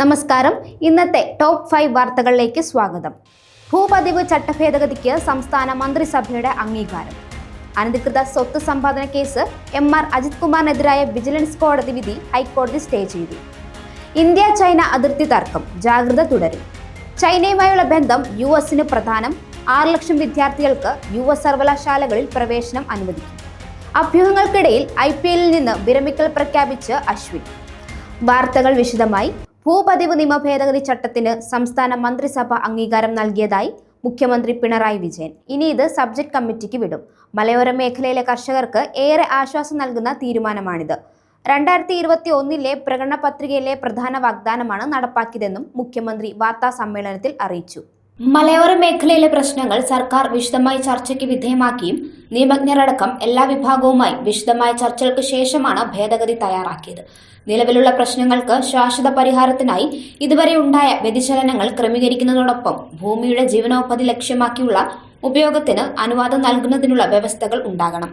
നമസ്കാരം. ഇന്നത്തെ top five വാർത്തകളിലേക്ക് സ്വാഗതം. ഭൂപതിവ് ചട്ടഭേദഗതിക്ക് സംസ്ഥാന മന്ത്രിസഭയുടെ അംഗീകാരം. അനധികൃത സ്വത്ത് സമ്പാദന കേസ് എം ആർ അജിത് കുമാറിനെതിരായ വിജിലൻസ് കോടതി വിധി ഹൈക്കോടതി സ്റ്റേ ചെയ്തു. ഇന്ത്യ ചൈന അതിർത്തി തർക്കം ജാഗ്രത തുടരും. ചൈനയുമായുള്ള ബന്ധം യു എസിന് പ്രധാനം. ആറ് ലക്ഷം വിദ്യാർത്ഥികൾക്ക് യു എസ് സർവകലാശാലകളിൽ പ്രവേശനം അനുവദിക്കും. അഭ്യൂഹങ്ങൾക്കിടയിൽ ഐ പി എല്ലിൽ നിന്ന് വിരമിക്കൽ പ്രഖ്യാപിച്ച് അശ്വിൻ. വാർത്തകൾ വിശദമായി ഭൂപതിവ് നിയമ ഭേദഗതി ചട്ടത്തിന് സംസ്ഥാന മന്ത്രിസഭ അംഗീകാരം നൽകിയതായി മുഖ്യമന്ത്രി പിണറായി വിജയൻ. ഇനി ഇത് സബ്ജക്ട് കമ്മിറ്റിക്ക് വിടും. മലയോര മേഖലയിലെ കർഷകർക്ക് ഏറെ ആശ്വാസം നൽകുന്ന തീരുമാനമാണിത്. രണ്ടായിരത്തി ഇരുപത്തി ഒന്നിലെ പ്രകടന പത്രികയിലെ പ്രധാന വാഗ്ദാനമാണ് നടപ്പാക്കിയതെന്നും മുഖ്യമന്ത്രി വാർത്താ സമ്മേളനത്തിൽ അറിയിച്ചു. മലയോര മേഖലയിലെ പ്രശ്നങ്ങൾ സർക്കാർ വിശദമായി ചർച്ചയ്ക്ക് വിധേയമാക്കിയും നിയമജ്ഞരടക്കം എല്ലാ വിഭാഗവുമായി വിശദമായ ചർച്ചകൾക്ക് ശേഷമാണ് ഭേദഗതി തയ്യാറാക്കിയത്. നിലവിലുള്ള പ്രശ്നങ്ങൾക്ക് ശാശ്വത പരിഹാരത്തിനായി ഇതുവരെ ഉണ്ടായ വ്യതിചലനങ്ങൾ ക്രമീകരിക്കുന്നതോടൊപ്പം ഭൂമിയുടെ ജീവനോപാധി ലക്ഷ്യമാക്കിയുള്ള ഉപയോഗത്തിന് അനുവാദം നൽകുന്നതിനുള്ള വ്യവസ്ഥകൾ ഉണ്ടാകണം.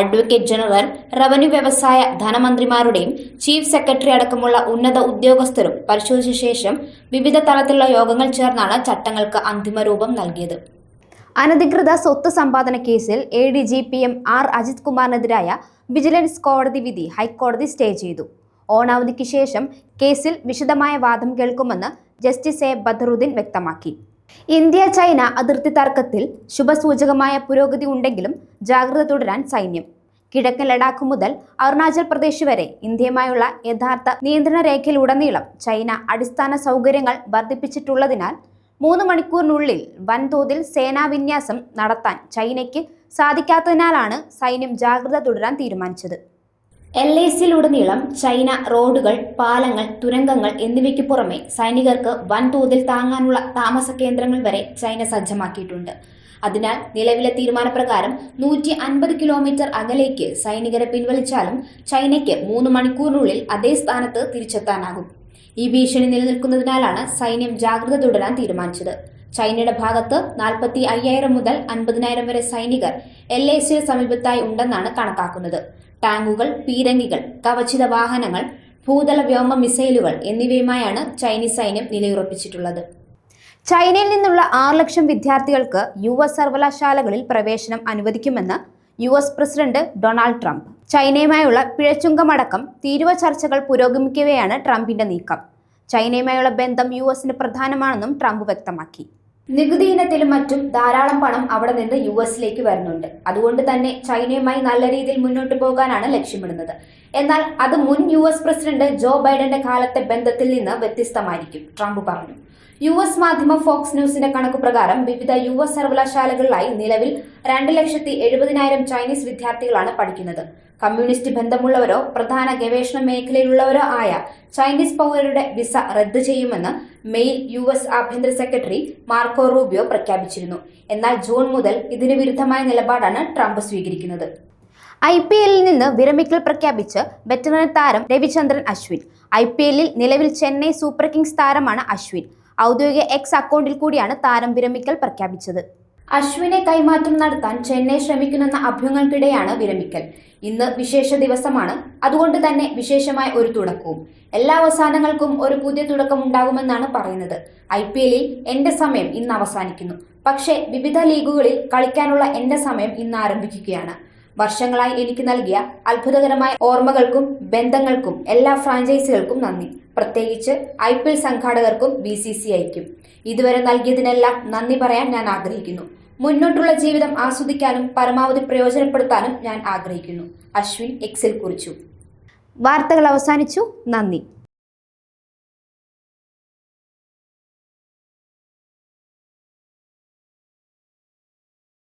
അഡ്വക്കേറ്റ് ജനറൽ റവന്യൂ വ്യവസായ ധനമന്ത്രിമാരുടെയും ചീഫ് സെക്രട്ടറി അടക്കമുള്ള ഉന്നത ഉദ്യോഗസ്ഥരും പരിശോധിച്ച ശേഷം വിവിധ തലത്തിലുള്ള യോഗങ്ങൾ ചേർന്നാണ് ചട്ടങ്ങൾക്ക് അന്തിമരൂപം നൽകിയത്. അനധികൃത സ്വത്ത് സമ്പാദന കേസിൽ A D G P M R Ajith കുമാറിനെതിരായ vigilance കോടതി വിധി ഹൈക്കോടതി സ്റ്റേ ചെയ്തു. ഓണാവധിക്ക് ശേഷം കേസിൽ വിശദമായ വാദം കേൾക്കുമെന്ന് ജസ്റ്റിസ് എ ബദറുദ്ദീൻ വ്യക്തമാക്കി. ഇന്ത്യ ചൈന അതിർത്തി തർക്കത്തിൽ ശുഭസൂചകമായ പുരോഗതി ഉണ്ടെങ്കിലും ജാഗ്രത തുടരാൻ സൈന്യം. കിഴക്കൻ ലഡാക്ക് മുതൽ അരുണാചൽ പ്രദേശ് വരെ ഇന്ത്യയുമായുള്ള യഥാർത്ഥ നിയന്ത്രണ രേഖയിലുടനീളം ചൈന അടിസ്ഥാന സൗകര്യങ്ങൾ വർദ്ധിപ്പിച്ചിട്ടുള്ളതിനാൽ മൂന്ന് മണിക്കൂറിനുള്ളിൽ വൻതോതിൽ സേനാവിന്യാസം നടത്താൻ ചൈനയ്ക്ക് സാധിക്കാത്തതിനാലാണ് സൈന്യം ജാഗ്രത തുടരാൻ തീരുമാനിച്ചത്. എൽ ഐ സിയിലുടനീളം ചൈന റോഡുകൾ പാലങ്ങൾ തുരങ്കങ്ങൾ എന്നിവയ്ക്ക് പുറമെ സൈനികർക്ക് വൻതോതിൽ താങ്ങാനുള്ള താമസ കേന്ദ്രങ്ങൾ വരെ ചൈന സജ്ജമാക്കിയിട്ടുണ്ട്. അതിനാൽ നിലവിലെ തീരുമാനപ്രകാരം നൂറ്റി അൻപത് കിലോമീറ്റർ അകലേക്ക് സൈനികരെ പിൻവലിച്ചാലും ചൈനയ്ക്ക് മൂന്ന് മണിക്കൂറിനുള്ളിൽ അതേ സ്ഥാനത്ത് തിരിച്ചെത്താനാകും. ഈ ഭീഷണി നിലനിൽക്കുന്നതിനാലാണ് സൈന്യം ജാഗ്രത തുടരാൻ തീരുമാനിച്ചത്. ചൈനയുടെ ഭാഗത്ത് നാൽപ്പത്തി അയ്യായിരം മുതൽ അൻപതിനായിരം വരെ സൈനികർ എൽ ഐ സിയിൽ സമീപത്തായി ഉണ്ടെന്നാണ് കണക്കാക്കുന്നത്. ടാങ്കുകൾ പീരങ്കികൾ കവചിത വാഹനങ്ങൾ ഭൂതല വ്യോമ മിസൈലുകൾ എന്നിവയുമായാണ് ചൈനീസ് സൈന്യം നിലയുറപ്പിച്ചിട്ടുള്ളത്. ചൈനയിൽ നിന്നുള്ള ആറ് ലക്ഷം വിദ്യാർത്ഥികൾക്ക് യു എസ് സർവകലാശാലകളിൽ പ്രവേശനം അനുവദിക്കുമെന്ന് U S president Donald Trump. ചൈനയുമായുള്ള പിഴച്ചുങ്കമടക്കം തീരുവ ചർച്ചകൾ പുരോഗമിക്കവെയാണ് ട്രംപിന്റെ നീക്കം. ചൈനയുമായുള്ള ബന്ധം യു എസിന് പ്രധാനമാണെന്നും ട്രംപ് വ്യക്തമാക്കി. നികുതി ഇനത്തിലും മറ്റും ധാരാളം പണം അവിടെ നിന്ന് യു എസിലേക്ക് വരുന്നുണ്ട്. അതുകൊണ്ട് തന്നെ ചൈനയുമായി നല്ല രീതിയിൽ മുന്നോട്ട് പോകാനാണ് ലക്ഷ്യമിടുന്നത്. എന്നാൽ അത് മുൻ യു എസ് പ്രസിഡന്റ് ജോ ബൈഡന്റെ കാലത്തെ ബന്ധത്തിൽ നിന്ന് വ്യത്യസ്തമായിരിക്കും ട്രംപ് പറഞ്ഞു. യു എസ് മാധ്യമ ഫോക്സ് ന്യൂസിന്റെ കണക്കു പ്രകാരം വിവിധ യു എസ് സർവകലാശാലകളിലായി നിലവിൽ രണ്ട് ലക്ഷത്തി എഴുപതിനായിരം ചൈനീസ് വിദ്യാർത്ഥികളാണ് പഠിക്കുന്നത്. കമ്മ്യൂണിസ്റ്റ് ബന്ധമുള്ളവരോ പ്രധാന ഗവേഷണ മേഖലയിലുള്ളവരോ ആയ ചൈനീസ് പൗരരുടെ വിസ റദ്ദു ചെയ്യുമെന്ന് മെയിൽ യു എസ് ആഭ്യന്തര സെക്രട്ടറി മാർക്കോ റൂബിയോ പ്രഖ്യാപിച്ചിരുന്നു. എന്നാൽ ജൂൺ മുതൽ ഇതിന് വിരുദ്ധമായ നിലപാടാണ് ട്രംപ് സ്വീകരിക്കുന്നത്. ഐ പി എല്ലിൽ നിന്ന് വിരമിക്കൽ പ്രഖ്യാപിച്ച് വെറ്ററൻ താരം രവിചന്ദ്രൻ അശ്വിൻ. ഐ പി എല്ലിൽ നിലവിൽ ചെന്നൈ സൂപ്പർ കിങ്സ് താരമാണ് അശ്വിൻ. ഔദ്യോഗിക എക്സ് അക്കൗണ്ടിൽ കൂടിയാണ് താരം വിരമിക്കൽ പ്രഖ്യാപിച്ചത്. അശ്വിനെ കൈമാറ്റം നടത്താൻ ചെന്നൈ ശ്രമിക്കുന്നെന്ന അഭ്യൂഹങ്ങൾക്കിടെയാണ് വിരമിക്കൽ. ഇന്ന് വിശേഷ ദിവസമാണ്. അതുകൊണ്ട് തന്നെ വിശേഷമായ ഒരു തുടക്കവും. എല്ലാ അവസാനങ്ങൾക്കും ഒരു പുതിയ തുടക്കം ഉണ്ടാകുമെന്നാണ് പറയുന്നത്. ഐ പി എല്ലിൽ എന്റെ സമയം ഇന്ന് അവസാനിക്കുന്നു. പക്ഷേ വിവിധ ലീഗുകളിൽ കളിക്കാനുള്ള എന്റെ സമയം ഇന്ന് ആരംഭിക്കുകയാണ്. വർഷങ്ങളായി എനിക്ക് നൽകിയ അത്ഭുതകരമായ ഓർമ്മകൾക്കും ബന്ധങ്ങൾക്കും എല്ലാ ഫ്രാഞ്ചൈസികൾക്കും നന്ദി. പ്രത്യേകിച്ച് ഐ പി എൽ സംഘാടകർക്കും ബി സി സി ഐക്കും. ഇതുവരെ നൽകിയതിനെല്ലാം നന്ദി പറയാൻ ഞാൻ ആഗ്രഹിക്കുന്നു. മുന്നോട്ടുള്ള ജീവിതം ആസ്വദിക്കാനും പരമാവധി പ്രയോജനപ്പെടുത്താനും ഞാൻ ആഗ്രഹിക്കുന്നു. അശ്വിൻ എക്സിൽ കുറിച്ചു. വാർത്തകൾ അവസാനിച്ചു. നന്ദി.